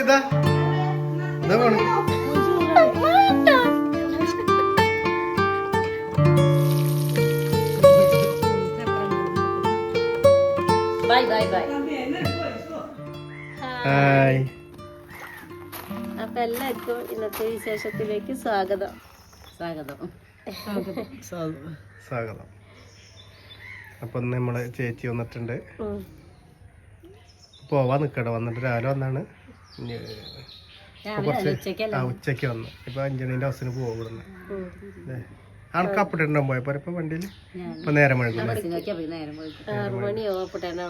ഇതാ ഇതാ പോണ് ബൈ ബൈ ബൈ ഹായ് അപ്പൊ എല്ലാവർക്കും ഇന്നത്തെ വിശേഷത്തിലേക്ക് സ്വാഗതം. സ്വാഗതം. സ്വാഗതം. അപ്പൊ നമ്മളെ ചേച്ചി വന്നിട്ടുണ്ട്. പോവാ നിക്കട നിക്കട്ടെ വന്നിട്ട് രാവിലെ വന്നാണ്. ആ ഉച്ചയ്ക്ക് വന്ന്. ഇപ്പൊ അഞ്ചണിന്റെ ഹൗസിന് പോകുന്നു ഉം. ആൾക്ക് പോയപ്പോ ഇപ്പൊ വണ്ടിയിൽ ഇപ്പൊ നേരം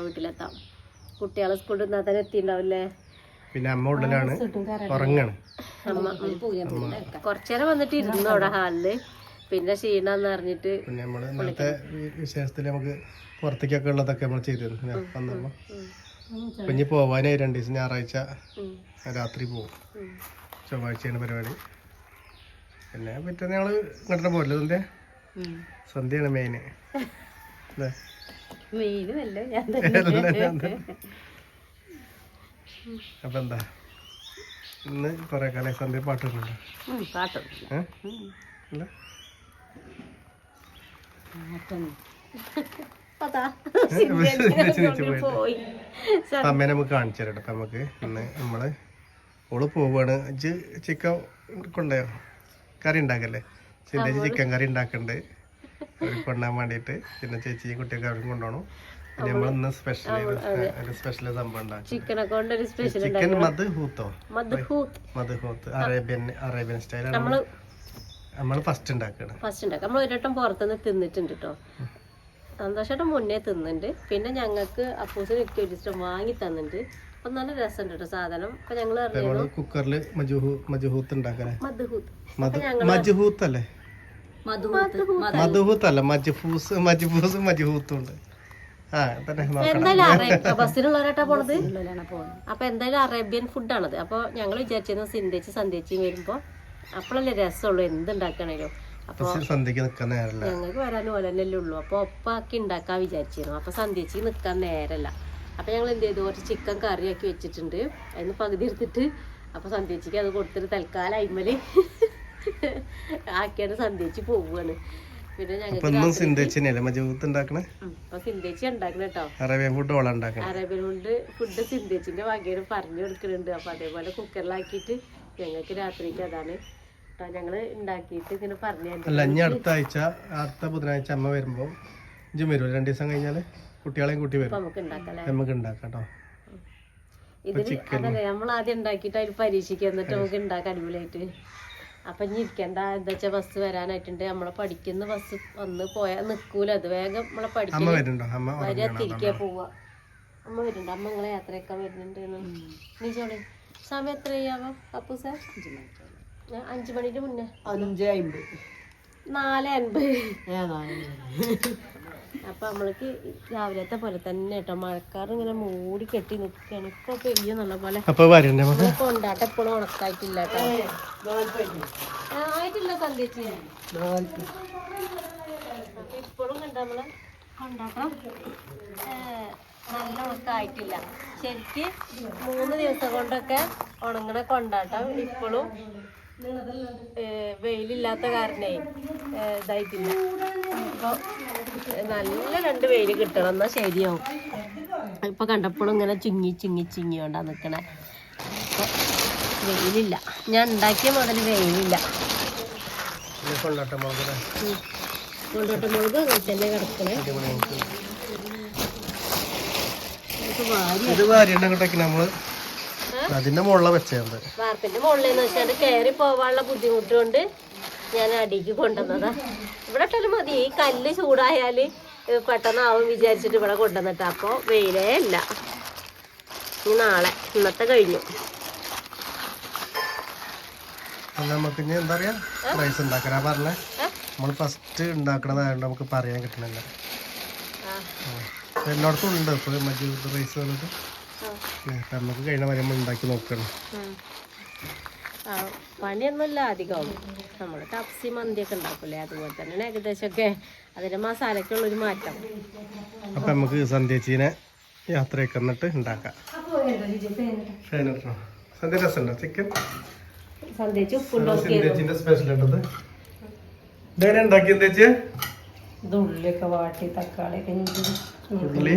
വീട്ടിലെത്താം കുട്ടികളെ സ്കൂളിൽ നിന്നാ തന്നെ എത്തിണ്ടാവില്ലേ? പിന്നെ അമ്മ ഉള്ളിലാണ് ഉറങ്ങാണ്. അമ്മ കുറച്ചേരം വന്നിട്ട് ഇരുന്നു അവിടെ ഹാളിൽ. പിന്നെ ക്ഷീണന്ന് അറിഞ്ഞിട്ട് പിന്നെ നമ്മൾ ഇന്നത്തെ വിശേഷത്തിൽ നമുക്ക് പുറത്തേക്കൊക്കെ ഉള്ളതൊക്കെ നമ്മൾ ചെയ്തിരുന്നു വന്നപ്പോ. അപ്പൊ ഇനി പോവാനായി രണ്ടു ദിവസം ഞായറാഴ്ച രാത്രി പോകും ഉം. ചൊവ്വാഴ്ചയാണ് പരിപാടി. പിന്നെ പിറ്റേന്ന് ഞങ്ങൾ ഇങ്ങോട്ട് പോരല്ലോ സന്ധ്യ. സന്ധ്യയാണ് മെയിന് അപ്പൊ എന്താ? ഇന്ന് കൊറേ കാലം സന്ധ്യ പാട്ടിട്ടുണ്ട് ഉം, പോയി. അമ്മേനെ നമുക്ക് കാണിച്ചു തരട്ടെ നമുക്ക് ഇന്ന് നമ്മൾ ഓൾ പോവാണ്. ഇജ്ജ് ചിക്കൻ കൊണ്ടോ കറി ഉണ്ടാക്കല്ലേ? ചിന്ത ചിക്കൻ കറി ഉണ്ടാക്കണ്ട്. കൊണ്ടാൻ വേണ്ടിയിട്ട്. പിന്നെ ചേച്ചിയും കുട്ടിയൊക്കെ അവരും കൊണ്ടുപോകണം പിന്നെ നമ്മൾ ഇന്ന് സ്പെഷ്യൽ ഒരു സ്പെഷ്യൽ സംഭവം ഉണ്ടാക്കി. ചിക്കനെ കൊണ്ട് ഒരു സ്പെഷ്യൽ ചിക്കൻ അറേബ്യൻ അറേബ്യൻ സ്റ്റൈലാണ് നമ്മൾ ഫസ്റ്റ് ഉണ്ടാക്കണം. ഫസ്റ്റ് ഉണ്ടാക്കാം. നമ്മൾ ഒരു വട്ടം പുറത്തുനിന്ന് തിന്നിട്ടുണ്ട് കേട്ടോ സന്തോഷേട്ടൻ മുന്നേ തിന്നുന്നുണ്ട്. പിന്നെ ഞങ്ങൾക്ക് അപ്പൂസിന് ഒക്കെ ഒരു ഇഷ്ടം വാങ്ങി തന്നിട്ടുണ്ട്. അപ്പൊ നല്ല രസമുണ്ട് കേട്ടോ സാധനം. അപ്പൊ ഞങ്ങൾ അറിഞ്ഞു കുക്കറിൽ മജുഹു മജുഹൂത്ത് അല്ലേ മധുഹൂത്ത്. അല്ല മജുഫൂസ് മജുഫൂസ് മജുഹൂത്തും ഉണ്ട്. എന്തായാലും അറേബ്യ പോണത്? അപ്പൊ എന്തായാലും അറേബ്യൻ ഫുഡാണത് അപ്പൊ ഞങ്ങൾ വിചാരിച്ചിരുന്നു സിന്തേച്ച് സന്ധിച്ചും വരുമ്പോ അപ്പോഴല്ലേ രസമുള്ളൂ. എന്തുണ്ടാക്കണേലും. അപ്പൊ പക്ഷെ സന്ധ്യക്ക് നേരല്ല? ഞങ്ങൾക്ക് വരാൻ ഓലന്നല്ലേ ഉള്ളൂ. അപ്പൊ ഒപ്പാക്കി ഉണ്ടാക്കാൻ വിചാരിച്ചിരുന്നു. അപ്പൊ സന്ധ്യച്ച് നിക്കാൻ നേരല്ല. അപ്പൊ ഞങ്ങൾ എന്ത് ചെയ്തു? കുറച്ച് ചിക്കൻ കറി ആക്കി വെച്ചിട്ടുണ്ട്. അതിന് പകുതി എടുത്തിട്ട് അപ്പൊ സന്ധ്യച്ചിക്ക് അത് കൊടുത്തിട്ട് തൽക്കാലം അയിമൽ ആക്കിയാണ് സന്ധ്യച്ച് പോവുകയാണ് പിന്നെ ഞങ്ങൾ ഉണ്ടാക്കണേ? കേട്ടോ അറേബ്യൻ ഫുഡ് ഫുഡ് സിന്ധ്യച്ചിന്റെ വകയിൽ പറഞ്ഞു കൊടുക്കുന്നുണ്ട് അപ്പൊ അതേപോലെ കുക്കറിലാക്കിയിട്ട് ഞങ്ങൾക്ക് രാത്രിക്ക് അതാണ് ട്ടോ. ഞങ്ങൾ ഉണ്ടാക്കിയിട്ട് ഇങ്ങനെ പറഞ്ഞു അല്ല ഇനി അടുത്ത ആഴ്ച അടുത്ത ബുധനാഴ്ച അമ്മ വരുമ്പോ ഇഞ്ചും വരുമോ രണ്ടു ദിവസം കഴിഞ്ഞാൽ കുട്ടികളെയും കൂട്ടി വരും. നമുക്ക് ഉണ്ടാക്കാം നമുക്ക് ഉണ്ടാക്കാം കേട്ടോ ഇതിന് അതല്ലേ നമ്മൾ ആദ്യം ഉണ്ടാക്കിയിട്ട് അതിൽ പരീക്ഷിക്കുക എന്നിട്ട് നമുക്ക് ഉണ്ടാക്കാം അടിപൊളിയായിട്ട്. അപ്പൊ ഇനി ഇരിക്കണ്ട എന്താ വെച്ചാ ബസ് വരാനായിട്ടുണ്ട്. നമ്മളെ പഠിക്കുന്ന ബസ് വന്ന് പോയാൽ നിക്കൂല. അത് വേഗം നമ്മളെ പഠിക്കുന്ന അമ്മ വരിക പോവാ. അമ്മ വരുന്നുണ്ട്. അമ്മ നിങ്ങളെ യാത്രയൊക്കെ വരുന്നുണ്ട് നീ ചോളി സമയം എത്രയാവാം ചെയ്യാവോ അപ്പു സാർ? അഞ്ചു മണിന്റെ മുന്നേ. അഞ്ച് അമ്പത്. നാല് അൻപത് അപ്പൊ നമ്മൾക്ക് രാവിലത്തെ പോലെ തന്നെ കേട്ടോ. മഴക്കാർ ഇങ്ങനെ മൂടി കെട്ടി നിൽക്കുകയാണ് ഇപ്പൊ പോലെ. വരണ്ടേ നമുക്ക് നമ്മളെ കൊണ്ടാട്ടം എപ്പോഴും ഉണക്കായിട്ടില്ല കേട്ടോ. ആ, ആയിട്ടില്ല സന്ധ്യച്ച് ഇപ്പോഴും കണ്ട നമ്മൾ കൊണ്ടാട്ടം നല്ല ഉണക്കായിട്ടില്ല. ശരിക്ക് മൂന്ന് ദിവസം കൊണ്ടൊക്കെ ഉണങ്ങണ കൊണ്ടാട്ടം ഇപ്പോഴും വെയിലില്ലാത്ത കാരണേ ഇതായിട്ടില്ല. അപ്പൊ നല്ല രണ്ട് വെയിൽ കിട്ടണം എന്നാ ശരിയാവും. ഇപ്പൊ കണ്ടപ്പോഴും ഇങ്ങനെ ചുങ്ങി ചുങ്ങി ചുങ്ങിയോണ്ടാ നിക്കണേ. അപ്പൊ വെയിലില്ല. ഞാൻ ഉണ്ടാക്കിയ മുതൽ വെയിലില്ല. കൊണ്ടോട്ടം മുളക് അങ്ങനെ തന്നെ കിടക്കണേ. വാരി വാരി നമ്മൾ. അതിന്റെ മുകളിലെ വെച്ചത് വാർപ്പിന്റെ മുകളിലെന്ന് വെച്ചാൽ കയറി പോവാനുള്ള ബുദ്ധിമുട്ട് കൊണ്ട് ഞാൻ അടിക്ക് കൊണ്ടുവന്നതാ. ഇവിടെ ഇട്ടാലും മതി. ഈ കല്ല് ചൂടായാൽ പെട്ടെന്നാവും വിചാരിച്ചിട്ട് ഇവിടെ കൊണ്ടുവന്നിട്ട്. അപ്പോൾ വെയിലേ അല്ല ഇനി നാളെ. ഇന്നത്തെ കഴിഞ്ഞു. നമുക്ക് ഇനി എന്താ പറയാ? റൈസ് പറഞ്ഞേ. നമ്മൾ ഫസ്റ്റ് ഉണ്ടാക്കണതായതുകൊണ്ട് നമുക്ക് പറയാൻ കിട്ടണില്ല. എല്ലായിടത്തും ഉണ്ട്. ഇപ്പൊ മറ്റേ റൈസ് വന്നിട്ട്. നമുക്ക് കഴിഞ്ഞ വരെ നമ്മൾ ഉണ്ടാക്കി നോക്കണം. പണിയൊന്നുമില്ല അധികം നമ്മൾ ടപ്സി മന്തിയൊക്കെ ഉണ്ടാക്കൂലേ? അതുപോലെ തന്നെ തന്നെയാണ് ഏകദേശമൊക്കെ. അതിന്റെ മസാലയ്ക്കുള്ളൊരു മാറ്റം. അപ്പൊ നമുക്ക് സന്ധ്യച്ചീനെ യാത്രയൊക്കെ എന്നിട്ട് ഉണ്ടാക്കാം. സന്ധ്യ രസമുണ്ടോ? ചിക്കൻ? സന്ധ്യച്ച് ഉപ്പുണ്ടാക്കിയത് സിന്ധേച്ചിന്റെ സ്പെഷ്യൽ ഉണ്ടത് ഇതെങ്ങനെ ഉണ്ടാക്കിയത് ഇത് ഉള്ളിയൊക്കെ വാട്ടി തക്കാളി ഒക്കെ ഉള്ളി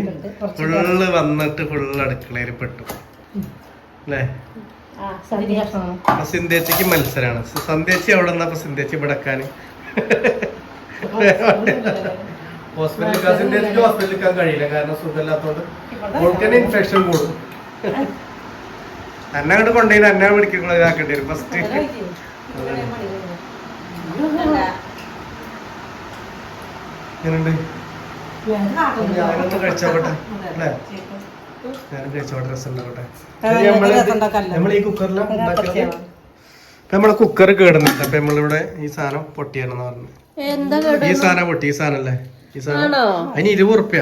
ഫുള്ള് വന്നിട്ട് ഫുള്ള് അടുക്കളയിൽ പെട്ടു. അല്ലേ? അപ്പൊ സിന്ധേച്ചിക്ക് മത്സരമാണ് സന്ധ്യേച്ചി അവിടെ നിന്നപ്പോ സിന്ധേച്ചി ഇവിടക്കാന് ഹോസ്പിറ്റലിൽ ഹോസ്പിറ്റലിൽ നിൽക്കാൻ കഴിയില്ല. കാരണം സുഖമില്ലാത്തോണ്ട് ഓൾക്കന്നെ ഇൻഫെക്ഷൻ കൂടും. എന്നെ അങ്ങോട്ട് കൊണ്ടുപോയി എന്നെ പിടിക്കുമ്പോൾ ഇതാക്കേണ്ടി വരും. ഫസ്റ്റ് എങ്ങനെയുണ്ട്? ഞാനൊന്ന് കഴിച്ചോട്ടെ അല്ലേ? ഞാനും കഴിച്ചോട്ടെ രസം ഉണ്ടാവട്ടെ നമ്മൾ ഈ കുക്കറിൽ ഉണ്ടാക്കുന്നത് നമ്മളെ കുക്കർ കേടുന്നുണ്ട് അപ്പൊ നമ്മളിവിടെ ഈ സാധനം പൊട്ടിയാണെന്ന് പറഞ്ഞു. ഈ സാധനം പൊട്ടി ഈ സാധനം അല്ലേ ഈ സാധനം. അതിന് ഇരുപത് ഉറുപ്പ്യ.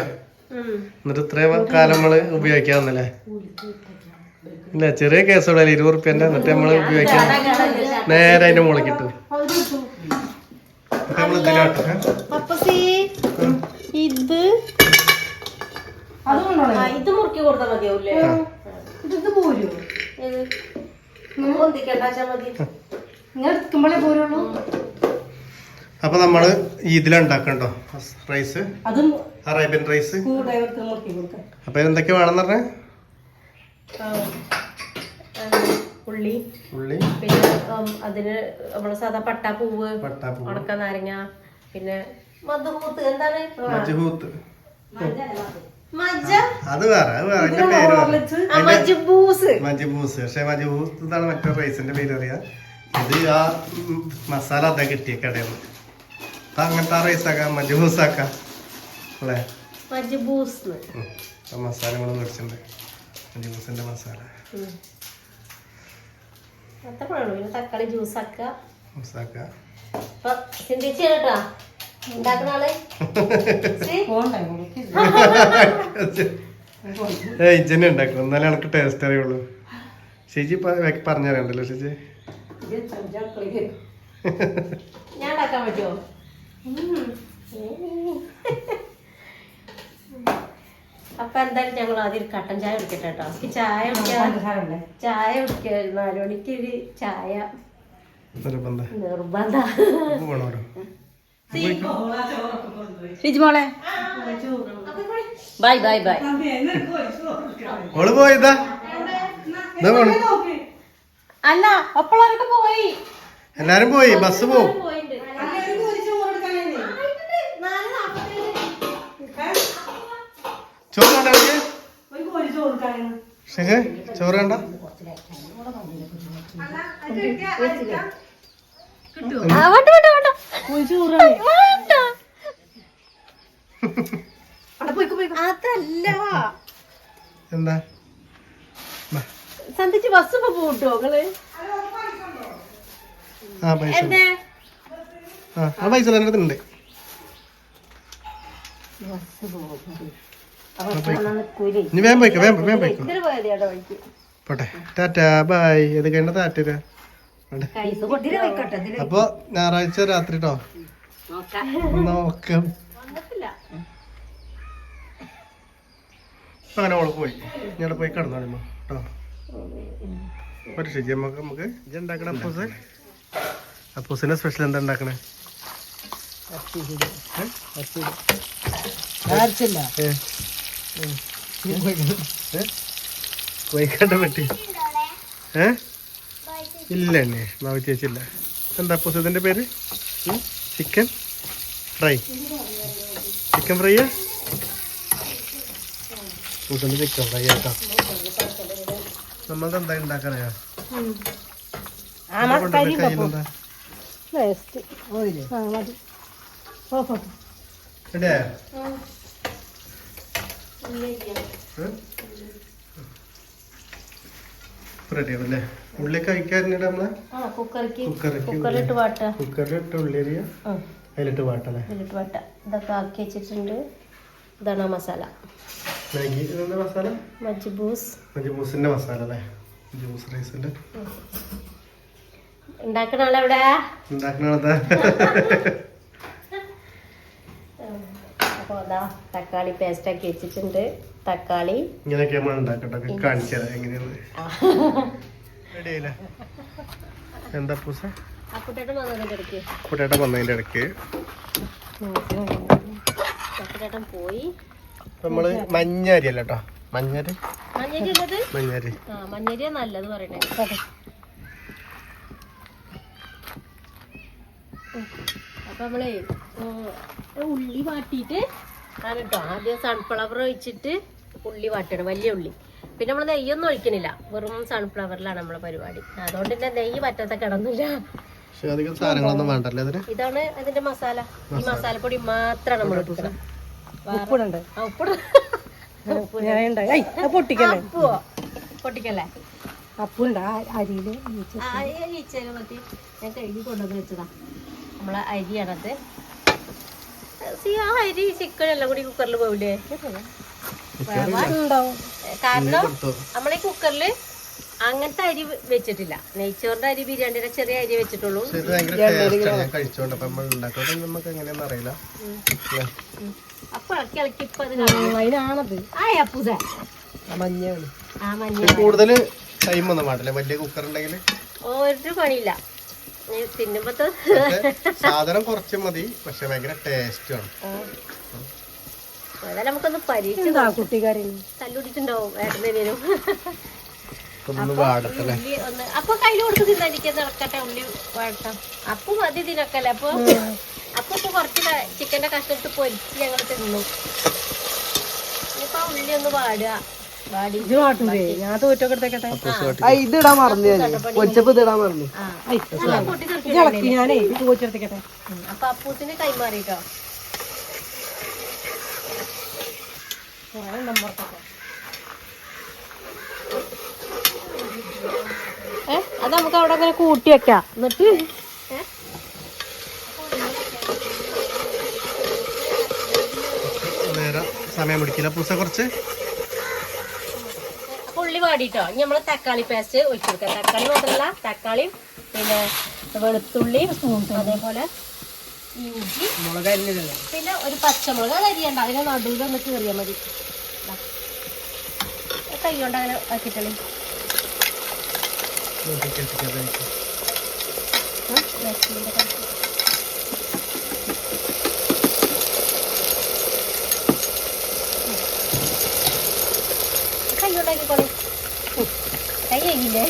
എന്നിട്ട് ഇത്രയും കാലം നമ്മൾ ഉപയോഗിക്കാന്നല്ലേ ഇല്ല? ചെറിയ കേസോടെ ഇരുപത് ഉറുപ്പ്യന്റെ എന്നിട്ട് നമ്മൾ ഉപയോഗിക്കാൻ നേരെ അതിന്റെ മുകളിൽ നമ്മൾ ഇതിലാട്ടെ. ഇത്. ആ, ഇത് മുറുക്കി കൊടുത്താൽ മതിയാവൂലേ ഇത് പോരൂ? അപ്പൊ നമ്മൾ ഇതിലുണ്ടാക്കണ്ടോ? റൈസ്? അതും അറേബ്യൻ റൈസ്? അപ്പൊ എന്തൊക്കെ വേണമെന്ന് പറഞ്ഞേ? ഉള്ളി. ഉള്ളി. പിന്നെ അതിന് നമ്മൾ സാധാ പട്ടാപ്പൂവ് പൂവ് ഉണക്ക നാരങ്ങ പിന്നെ മധുഹൂത്ത്. എന്താണ്? മജ്ഹൂത്ത് അത് വേറെ അത് വേറെ. അതിന്റെ പേര് വേറെ. ആ മജ്ബൂസ് മജ്ബൂസ് പക്ഷെ മജ്ബൂസ് എന്നാണ് മറ്റേ റൈസിന്റെ പേര് അറിയാ. ഇത് ആ മസാല അതാ കിട്ടിയ കടയിൽ നിന്ന് അപ്പൊ അങ്ങനത്തെ ആ റൈസ് ആക്കാം മജ്ബൂസ് ആക്കാം. അല്ലേ? മജ്ബൂസ് മസാല നമ്മൾ മേടിച്ചിട്ടുണ്ട്. മജ്ബൂസിന്റെ മസാല. അത്ര വേണു പിന്നെ തക്കാളി ജ്യൂസ് ആക്കുക. മസാക്ക അപ്പൊ ചിന്തിച്ചു കേട്ടാ. ഉണ്ടാക്കുന്ന ആൾ? ശ്ശി. ഏ ഇജ്ജന്നെ ഉണ്ടാക്കും എന്നാലേ എനിക്ക് ടേസ്റ്റ് അറിയുള്ളൂ. ചേച്ചി പറഞ്ഞറിയണ്ടല്ലോ ചേച്ചി ഞാൻ ഉണ്ടാക്കാൻ പറ്റുമോ? അപ്പൊ എന്തായാലും ഞങ്ങൾ ആദ്യം കട്ടൻ ചായ കുടിക്കട്ടെ കേട്ടോ. എനിക്ക് ചായ കുടിക്കാൻ ചായ കുടിക്കാൻ നാല് മണിക്ക് ഒരു ചായ. നിർബന്ധ. ഷിജിമോളെ ബൈ ബൈ ബൈ. ഓൾ പോയതാ അല്ല അപ്പോഴൊക്കെ പോയി. എല്ലാരും പോയി ബസ് പോവും. ശരി ചോറ് വേണ്ട. എന്താ? ബാ. സന്ധിച്ച് ബസ് ഇപ്പൊ പോട്ടോ നിങ്ങൾ ആ പൈസ ഉണ്ട്. ആ പൈസ അടുത്തുണ്ട് ഇനി വേഗം പോയിക്കോ വേഗം വേഗം പോയിക്കോ. പോട്ടെ. Tata bye. ഇത് കഴിഞ്ഞ താറ്റരാ അപ്പൊ ഞായറാഴ്ച രാത്രി കേട്ടോ നോക്കാം. അങ്ങനെ ഓൾ പോയി. ഞാൻ പോയി കിടന്നോളിമോ കേട്ടോ ഒരു ശരി നമുക്ക് നമുക്ക് ഇത് ഉണ്ടാക്കണ അപ്പൂസ്? അപ്പൂസിന്റെ സ്പെഷ്യൽ എന്താ ഉണ്ടാക്കണേ? ഏ? വൈകാണ്ട് പറ്റി. ഏ? ഇല്ല എന്നെ ചേച്ചി ചേച്ചില്ല എന്താ പുസ്തകത്തിന്റെ പേര്? ചിക്കൻ ഫ്രൈ ചിക്കൻ ഫ്രൈയാ പുസ്തകം ചിക്കൻ ഫ്രൈ ആട്ടോ നമ്മൾക്ക് എന്താ ഓ കയ്യിലെന്താ? റെഡിയാ റെഡിയാണല്ലേ ഉള്ളി കഴിക്കാറുണ്ട് നമ്മളെ കുക്കറിലിട്ട് വാട്ട കുക്കറിലിട്ട് ഉള്ളിയരിയ? ആ. അതിലിട്ട് വാട്ടല്ലേ അതിലിട്ട് വാട്ട ഇതൊക്കെ ആക്കി വെച്ചിട്ടുണ്ട്. ഇതാണ് മസാല. മാഗി മസാല? മജ്ബൂസ് ജ്യൂസിന്റെ മസാല അല്ലേ? ജ്യൂസ് റൈസിന്റെ. ഉണ്ടാക്കണ ആളെവിടെ ഉണ്ടാക്കണ അതാ തക്കാളി പേസ്റ്റ് ആക്കി വെച്ചിട്ടുണ്ട്. തക്കാളി. എന്താ പൂസ? വന്നതിന്റെ ഇടയ്ക്ക്. പോയി. നമ്മൾ മഞ്ഞരി? അല്ല കേട്ടോ മഞ്ഞരി. മഞ്ഞരി നല്ലത് പറയണേ. അപ്പൊ നമ്മളെ ഉള്ളി വാട്ടിയിട്ട് ആണ് കേട്ടോ ആദ്യം സൺഫ്ലവർ ഒഴിച്ചിട്ട് ഉള്ളി വാട്ടണം വലിയ ഉള്ളി. പിന്നെ നമ്മൾ നെയ്യൊന്നും ഒഴിക്കണില്ല. വെറും സൺഫ്ലവറിലാണ് നമ്മളെ പരിപാടി. അതുകൊണ്ട് തന്നെ നെയ്യ് പറ്റാത്ത കിടന്നില്ല. ഇതാണ് അതിന്റെ മസാല. ഈ മസാലപ്പൊടി മാത്രമാണ് നമ്മൾ എടുക്കണം ഉപ്പിടണ്ടേ പൊട്ടിക്കല്ലേ? അപ്പുണ്ട്. അരിയിൽ ഞാൻ കഴുകി കൊണ്ടുവന്ന് വെച്ചതാ. നമ്മളെ അരിയാണത്. അരി ചിക്കൻ എല്ലാം കൂടി കുക്കറിൽ പോവില്ലേ കാരണം നമ്മളെ കുക്കറിൽ അങ്ങനത്തെ അരി വെച്ചിട്ടില്ല. നെയ്ച്ചോറിന്റെ അരി ബിരിയാണിയുടെ ചെറിയ അരി വെച്ചിട്ടുള്ളൂ. അപ്പൊ നമ്മൾ ഉണ്ടാക്കുന്നത് നമുക്ക് എങ്ങനെയാന്ന് അറിയില്ല. അല്ലേ? അപ്പൊ ഇളക്കി ഇളക്കി ഇപ്പൊ അതിനാണത്. ആ അപ്പൂസ. മഞ്ഞാണ് ആ മഞ്ഞ ഇത് കൂടുതൽ ടൈം ഒന്നും വേണ്ടല്ലേ? വലിയ കുക്കർ ഉണ്ടെങ്കിൽ ഒരു പണിയില്ല. സാധനം കുറച്ച് മതി. പക്ഷെ ഭയങ്കര ടേസ്റ്റാണ് ആണ്. നമുക്കൊന്ന് കുട്ടിക്കാരി? തല്ലുടിച്ചിട്ടുണ്ടാവും അപ്പൊ കയ്യിൽ കൊടുത്ത് തിന്നായിരിക്കും നടക്കട്ടെ ഉള്ളി വഴട്ടാം അപ്പൊ മതി ഇതിനൊക്കെയല്ലേ. അപ്പൊ അപ്പൊ ഇപ്പൊ കുറച്ച് ചിക്കന്റെ കഷ്ടത്ത് പൊരിച്ച് ഞങ്ങൾ തിന്നു. ഇനിയിപ്പൊ ഉള്ളി ഒന്ന് വാടുക. ഞാൻ തോറ്റൊക്കെ എടുത്തേക്കട്ടെ അപ്പൂസ് ഇത് ഇടാൻ മറന്നു പൊരിച്ചപ്പോ ഇത് ഇടാൻ മറന്നു ഇളക്കി ഞാനേ ഇത് തോറ്റെടുത്തേക്കട്ടെ ഉം. അപ്പൊ അപ്പൂസിന് കൈമാറിട്ടോ? ഏ അത് നമുക്ക് അവിടെ അങ്ങനെ കൂട്ടി വെക്കാം. എന്നിട്ട്? സമയം പിടിക്കില്ല. പൂസ കുറച്ച്? ഉള്ളി വാടിട്ടോ. ഇനി നമ്മൾ തക്കാളി പേസ്റ്റ് ഒഴിച്ചു കൊടുക്കാം. തക്കാളി മാത്രമല്ല തക്കാളിയും പിന്നെ വെളുത്തുള്ളി അതേപോലെ ഇഞ്ചി പിന്നെ ഒരു പച്ചമുളക്. അത് അരിയണ്ട അതിനെ നടുവിൽ ഒന്ന് കീറിയാൽ മതി. കൈ കൊണ്ട് അങ്ങനെ ആക്കിയിട്ടല്ലേ? കൈ കൈ കഴിയില്ലേ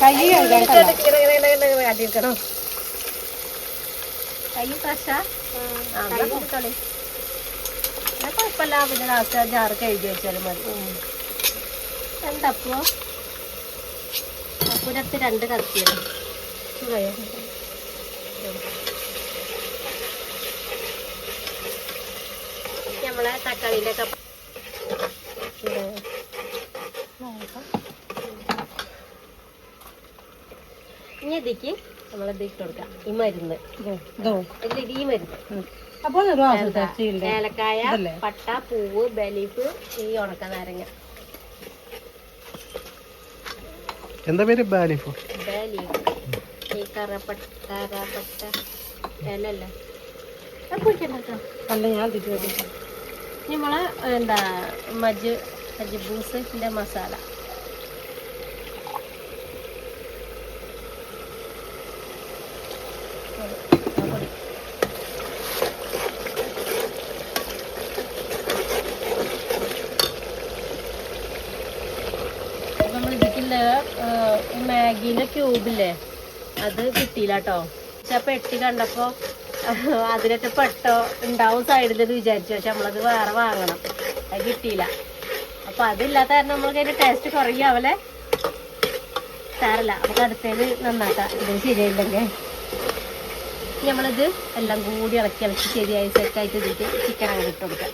കൈ കഴുകാൻ കൈ ഫ്രഷാ കുഴപ്പമില്ല. പിന്നെ ലാസ്റ്റ് ജാറ് കഴുകി വെച്ചാലും മതി. രണ്ടപ്പോ അപ്പുരത്ത് രണ്ട് കത്തിയാണ് നമ്മളെ തക്കാളിന്റെ ഒക്കെ ഇനി ഇതിക്ക് നമ്മളിത് ഇട്ട് കൊടുക്കാം. ഈ മരുന്ന്. ഇതോ ഇതിൽ ഈ മരുന്ന്. ഏലക്കായ? പട്ട പൂവ് ബലീഫ് ഈ ഉണക്ക നാരങ്ങ. എന്താ പേര്? ബാലിഫ്. ബലീഫ്. ഈ കറപ്പട്ട കറപ്പട്ട ഇലല്ലേ? അല്ല ഞാൻ നമ്മളെ എന്താ മജ് മജ്ബൂസിന്റെ മസാല ആ പൊടി. നമ്മൾ ഇതിക്കില്ല മാഗിന്റെ ക്യൂബില്ലേ അത് കിട്ടിയില്ല കേട്ടോ പക്ഷെ പെട്ടി കണ്ടപ്പോ അതിലൊക്കെ പെട്ടോ ഉണ്ടാവും സൈഡിൽ വിചാരിച്ചു. പക്ഷെ നമ്മളത് വേറെ വാങ്ങണം. അത് കിട്ടിയില്ല. അപ്പൊ അതില്ലാത്ത കാരണം നമ്മൾക്ക് അതിന്റെ ടേസ്റ്റ് കുറയാവല്ലേ? സാരല്ല. നമുക്ക് അടുത്തേത് നന്നാക്കാം. ഇത് ശരിയായില്ലെങ്കിൽ നമ്മളിത് എല്ലാം കൂടി ഇളക്കി ഇളക്കി ശരിയായി സെറ്റായിട്ട് ഇതിട്ട് ചിക്കൻ അങ്ങനെ ഇട്ട് കൊടുക്കാം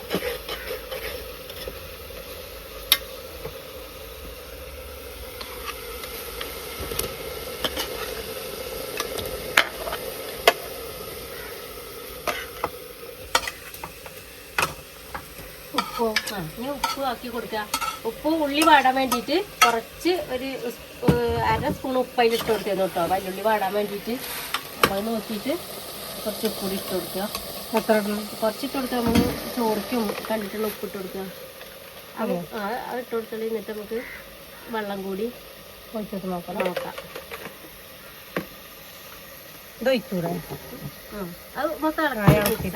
ഉപ്പോ ആ ഇനി ഉപ്പ് ആക്കി കൊടുക്കുക. ഉപ്പ് ഉള്ളി വാടാൻ വേണ്ടിയിട്ട് കുറച്ച് ഒരു അര സ്പൂൺ ഉപ്പ് അതിൽ ഇട്ട് കൊടുത്തിരുന്നു കേട്ടോ. വല്ലുള്ളി വാടാൻ വേണ്ടിയിട്ട് നമ്മൾ നോക്കിയിട്ട് കുറച്ച് ഉപ്പ് കൂടി ഇട്ട് കൊടുക്കുക. എത്ര ഇടണം കുറച്ച് ഇട്ട് കൊടുക്കുക നമ്മൾ ചോറിക്കും കണ്ടിട്ടുള്ള ഉപ്പ് ഇട്ട് കൊടുക്കുക. അത് ആ അത് ഇട്ട് കൊടുത്താൽ എന്നിട്ട് നമുക്ക് വെള്ളം കൂടി ഒഴിച്ചിട്ട് നോക്കാം. നോക്കാം. ഇത് ഒഴിച്ചൂടെ ഉം. അത് മൊത്തം ആ, ഇളക്കി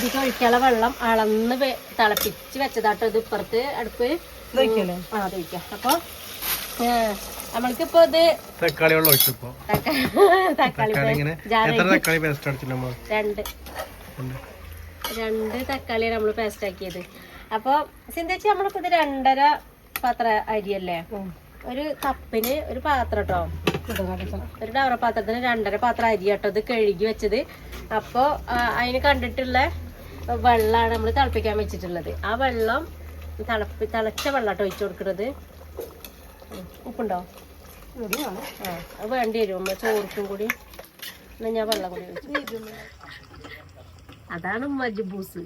നമ്മൾ ഒഴിക്കാനുള്ള വെള്ളം അളന്ന് തിളപ്പിച്ച് വെച്ചതാട്ടോ ഇത് ഇപ്പുറത്ത് അടുപ്പ്. ആ ഒഴിക്കാം. അപ്പൊ നമ്മൾക്കിപ്പോ ഇത് തക്കാളി വെള്ളം ഒഴിച്ചപ്പോ തക്കാളി തക്കാളി ഇങ്ങനെ എത്ര തക്കാളി പേസ്റ്റ് നമ്മൾ രണ്ട്. രണ്ട്. തക്കാളിയാണ് നമ്മൾ പേസ്റ്റ് ആക്കിയത്. അപ്പോൾ സിന്ധിച്ച് നമ്മളിപ്പോ ഇത് രണ്ടര പാത്ര അരിയല്ലേ? ഒരു കപ്പിന് ഒരു പാത്രം കേട്ടോ ഒരു ഡവറ പാത്രത്തിന് രണ്ടര പാത്രം അരി കേട്ടോ ഇത് കഴുകി വെച്ചത്. അപ്പോൾ അതിന് കണ്ടിട്ടുള്ള വെള്ളമാണ് നമ്മൾ തിളപ്പിക്കാൻ വെച്ചിട്ടുള്ളത്. ആ വെള്ളം തിളപ്പി തിളച്ച വെള്ളമാണ് ഒഴിച്ചു കൊടുക്കുന്നത്. ഉപ്പുണ്ടോ? ആ അത് വേണ്ടി വരും. നമ്മൾ ചോറിക്കും കൂടി എന്നാൽ ഞാൻ വെള്ളം കൂടി ഒഴിച്ചു അതാണ് മജ്ബൂസ്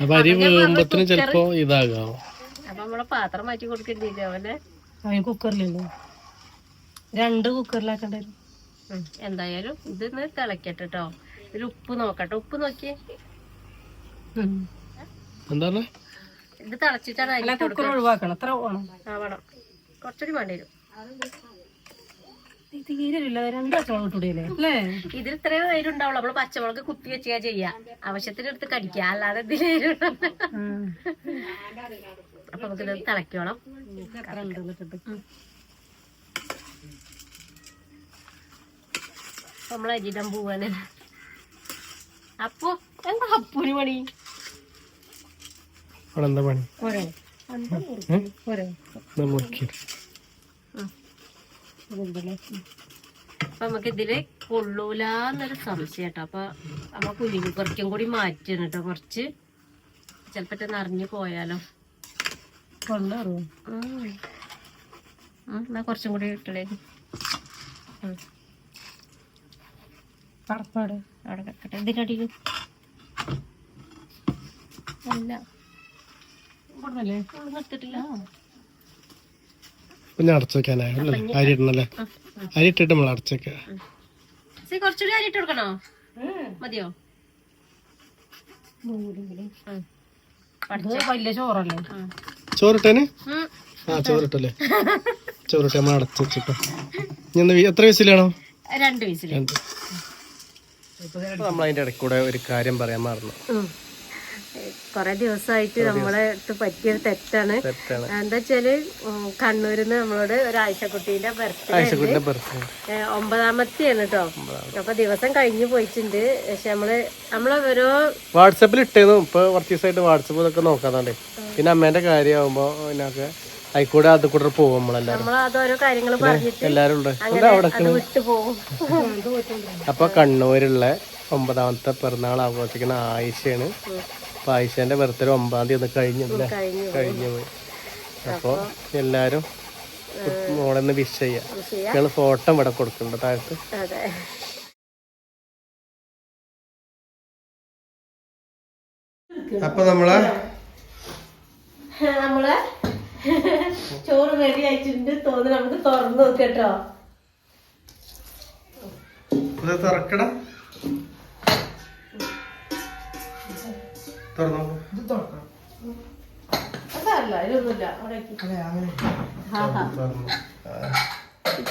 അപ്പൊ അരി വീഴുമ്പത്തിന് ചിലപ്പോ ഇതാകാം. അപ്പൊ നമ്മളെ പാത്രം മാറ്റി കൊടുക്കേണ്ടി അവനെ? കുക്കറിലല്ലോ രണ്ട് കുക്കറിലാക്കണ്ട എന്തായാലും ഇതൊന്ന് തിളക്കട്ടെ കേട്ടോ ഒരു ഉപ്പ് നോക്കട്ടെ. ഉപ്പ് നോക്കിയേ എന്താണ്? ഇത് തിളച്ചിട്ടാണ് കുക്കർ ഒഴിവാക്കണം. എത്ര വേണം. ആ വേണം. കുറച്ചുകൂടി വേണ്ടി വരും. ഇതിൽ ഇത്രയും നേരം ഉണ്ടാവുള്ളൂ. നമ്മൾ പച്ചമുളക് കുത്തി വെച്ചാ ചെയ്യാ. ആവശ്യത്തിനെടുത്ത് കടിക്കാ. കടിക്കുക അല്ലാതെ ഇതിൽ അപ്പൊ നമുക്കിത് ഇത് തിളക്കോളം നമ്മൾ അരിയിടാൻ പോവാണ്. അപ്പൊ എന്താ അപ്പുന് പണി? എന്താ പണി അപ്പൊ നമുക്ക് ഇതിൽ കൊള്ളൂലെന്നൊരു സംശയം കേട്ടോ അപ്പൊ നമ്മ കുഞ്ഞു കുറച്ചും കൂടി മാറ്റണം കേട്ടോ കുറച്ച് ചിലപ്പോ നിറഞ്ഞു പോയാലോ. കൊള്ളാറോ എന്നാ കുറച്ചും കൂടി ഇട്ടേ പടപ്പാട് അവിടെ കിടക്കട്ടെ. ഇതിന്റെ അടിയിൽ അല്ല. എടുത്തിട്ടില്ല പിന്നെ അടച്ചു അരി ഇടണല്ലേ? അരി ഇട്ടിട്ട് നമ്മൾ അടച്ചേക്ക സി കുറച്ചുകൂടി അരി ഇട്ട് കൊടുക്കണോ? മതിയോ? വലിയ ചോറല്ലേ. ചോറിട്ടേന്. ആ ചോറിട്ടല്ലേ. ചോറിട്ട് നമ്മൾ അടച്ചു വെച്ചിട്ടോ. ഇനി എത്ര വയസ്സിലാണോ രണ്ട് വയസ്സിൽ നമ്മൾ അതിന്റെ ഇടയ്ക്ക് കൂടെ ഒരു കാര്യം പറയാൻ മറന്നു. കൊറേ ദിവസമായിട്ട് നമ്മളെ പറ്റിയൊരു തെറ്റാണ്. എന്താ വെച്ചാൽ കണ്ണൂരിൽ കണ്ണൂരിന്ന് നമ്മളോട് ഒരു ആയിഷക്കുട്ടീന്റെ ബർത്ത്ഡേ ഒമ്പതാമത്തെയാണ് കേട്ടോ അപ്പൊ ദിവസം കഴിഞ്ഞു പോയിട്ടുണ്ട്. പക്ഷെ നമ്മൾ നമ്മളെ ഓരോ വാട്സാപ്പിൽ ഇട്ടേന്നു. ഇപ്പൊ കുറച്ച് ദിവസമായിട്ട് വാട്സപ്പ് ഇതൊക്കെ പിന്നെ അമ്മേന്റെ കാര്യമാകുമ്പോ ഇതിനൊക്കെ ആയിക്കൂടെ അത് കൂടെ പോകും നമ്മളെല്ലാരും. എല്ലാരും ഉണ്ട്. പോകും. അപ്പൊ കണ്ണൂരുള്ള ഒമ്പതാമത്തെ പിറന്നാൾ ആഘോഷിക്കുന്ന ആയിഷയാണ്. അപ്പൊ ആയിഷന്റെ ബർത്ത്ഡേ ഒമ്പതാം തീയതി ഒന്ന് കഴിഞ്ഞല്ലേ കഴിഞ്ഞു കഴിഞ്ഞു പോയി. അപ്പൊ എല്ലാരും മോളെന്ന് വിഷ് ചെയ്യാം. ഞങ്ങൾ ഞങ്ങൾ ഫോട്ടോ ഇവിടെ കൊടുക്കുന്നുണ്ട് താഴത്ത് അതെ. അപ്പൊ നമ്മളെ നമ്മൾ ചോറ് റെഡി ആയിട്ടുണ്ട്. തോന്നുന്നു നമുക്ക് തുറന്നു നോക്കട്ടോ ഇത് തുറക്കട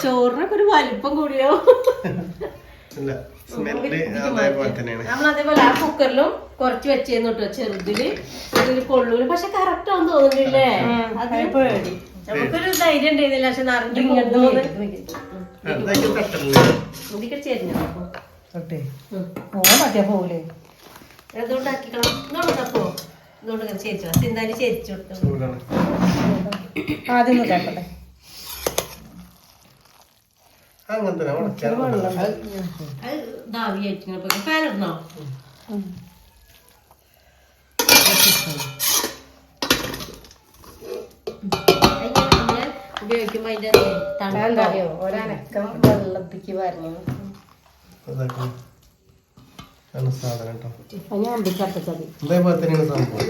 ചോറിനൊക്കെ ഒരു വലിപ്പം കൂടിയോ? ഇല്ല സ്മെല്ല് അതേപോലെ തന്നെയാണ്. നമ്മൾ അതേപോലെ ആ കുക്കറിലും കുറച്ച് വെച്ചേന്ന് കേട്ടോ ചെറുതിൽ. കൊള്ളൂൽ പക്ഷെ കറക്റ്റ് ആണെന്ന് തോന്നുന്നില്ലേ? അത് നമുക്കൊരു ധൈര്യം ഉണ്ടായിരുന്നില്ല പക്ഷെ നിറഞ്ഞു പോകുന്നു അതൊക്കെ തട്ടല്ലേ ഇതിക്ക് ചെരിഞ്ഞു തൊട്ടേ. പോകാൻ പറ്റിയാ പോകൂലേ അതുകൊണ്ട് ആക്കിക്കണം? ഇതുകൊണ്ട് അപ്പോ ഇതുകൊണ്ട് ഇങ്ങനെ ചേരിച്ചു സിന്താനി ചേരിച്ചു കൊടുത്തു ആദ്യം ഒന്ന് കേട്ടെ അങ്ങനെ തന്നെ ഉടച്ചാൽ ഇടണോ ഉപയോഗിക്കുമ്പോ അതിന്റെ തണുപ്പറിയോ ഒരനക്കം വെള്ളത്തിക്ക് അമ്പിക്കട്ടച്ചതി ഇതേപോലെ തന്നെയാണ് സംഭവം.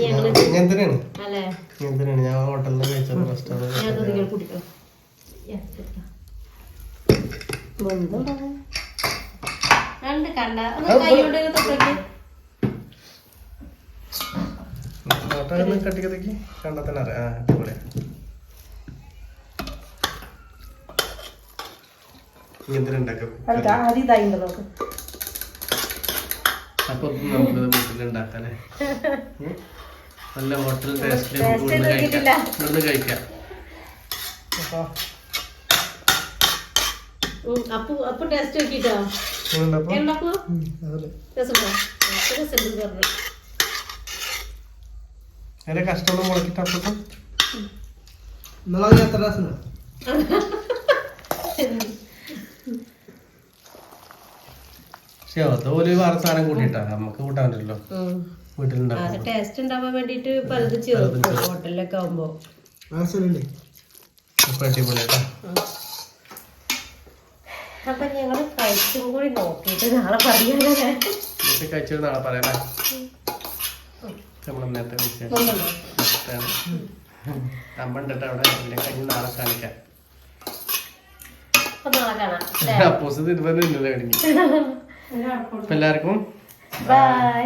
ഇങ്ങനെ തന്നെയാണ്. അല്ലേ? ഇങ്ങനെ തന്നെയാണ്. ഞാൻ ഹോട്ടലിൽ കഴിച്ചത് റെസ്റ്റോറന്റ് കുടിക്കണം കണ്ട്. കണ്ട ഒന്ന് കൈ കൊണ്ട് തൊട്ടേക്ക് കട്ടിക്കത്തേക്ക് കണ്ടാൽ തന്നെ അറിയാം. ആ അടിപൊളിയാ. ഇങ്ങനെ തന്നെ ഉണ്ടാക്കും ആദ്യം ഇതായിണ്ട് നോക്ക് അപ്പൊ നമുക്ക് വീട്ടിലുണ്ടാക്കാം അല്ലേ ഉം. നല്ല ഹോട്ടൽ ടേസ്റ്റിൽ കഴിക്കാം. അപ്പൊ അപ്പു ടേസ്റ്റ് നോക്കിട്ടോ? ഇങ്ങനെയുണ്ടപ്പോ? ഉണ്ടാക്കൂ ഉം, അതല്ലേ. രസമുണ്ടോ? രസമുണ്ട് പറഞ്ഞു. അതിന്റെ കഷ്ടമൊന്നും മുളക്കിട്ട് അപ്പൊ പക്ഷെ അതുപോലെ വേറെ സാധനം കൂട്ടിട്ടാ നമുക്ക് കൂട്ടാൻ പറ്റില്ലല്ലോ. വീട്ടിലുണ്ടാക്കാം ടേസ്റ്റ് ഉണ്ടാവാൻ വേണ്ടിട്ട് പലതും ചേർക്കും ഹോട്ടലിലൊക്കെ ആവുമ്പോ. അടിപൊളിയാട്ടോ. അപ്പൊ ഞങ്ങൾ കഴിച്ചും കൂടി നോക്കിയിട്ട് നാളെ പറയാനല്ലേ ഇതൊക്കെ കഴിച്ചിട്ട് നാളെ പറയാം നമ്മൾ അവിടെ കഴിഞ്ഞ് നാളെ കാണിക്കാം. അപ്പോസ് തിരുവനന്തപുരം കഴിഞ്ഞു. എല്ലാവർക്കും ബൈ